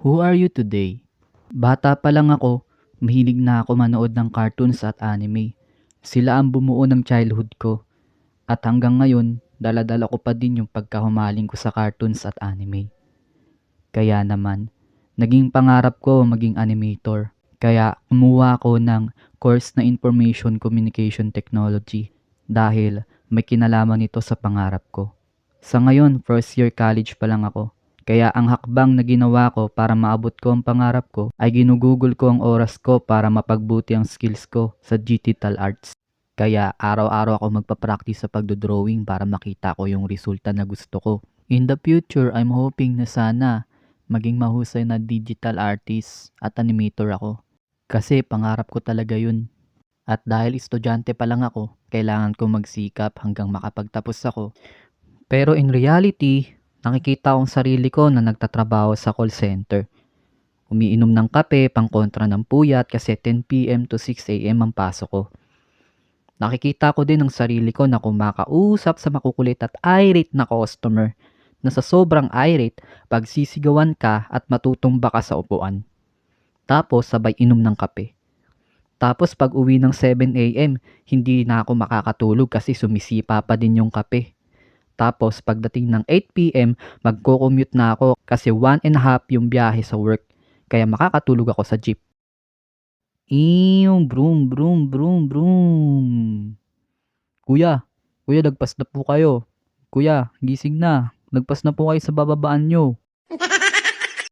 Who are you today? Bata pa lang ako, mahilig na ako manood ng cartoons at anime. Sila ang bumuo ng childhood ko. At hanggang ngayon, daladala ko pa din yung pagkahumaling ko sa cartoons at anime. Kaya naman, naging pangarap ko maging animator. Kaya kumuha ako ng course na Information Communication Technology dahil may kinalaman ito sa pangarap ko. Sa ngayon, first year college pa lang ako. Kaya ang hakbang na ginawa ko para maabot ko ang pangarap ko ay ginugugol ko ang oras ko para mapagbuti ang skills ko sa digital arts. Kaya araw-araw ako magpa-practice sa pagdodrawing para makita ko yung resulta na gusto ko. In the future, I'm hoping na sana maging mahusay na digital artist at animator ako. Kasi pangarap ko talaga yun. At dahil estudyante pa lang ako, kailangan ko magsikap hanggang makapagtapos ako. Pero in reality, nakikita kong sarili ko na nagtatrabaho sa call center. Umiinom ng kape pang kontra ng puyat kasi 10pm to 6am ang pasok ko. Nakikita ko din ang sarili ko na kumakausap sa makukulit at irate na customer na sa sobrang irate, pagsisigawan ka at matutumba ka sa upuan. Tapos sabay inom ng kape. Tapos pag uwi ng 7am, hindi na ako makakatulog kasi sumisipa pa din yung kape. Tapos pagdating ng 8pm, magko-commute na ako kasi one and a half yung biyahe sa work. Kaya makakatulog ako sa jeep. Iyong broom, broom, broom, broom. Kuya, kuya, nagpas na po kayo. Kuya, gising na. Nagpas na po kayo sa bababaan nyo.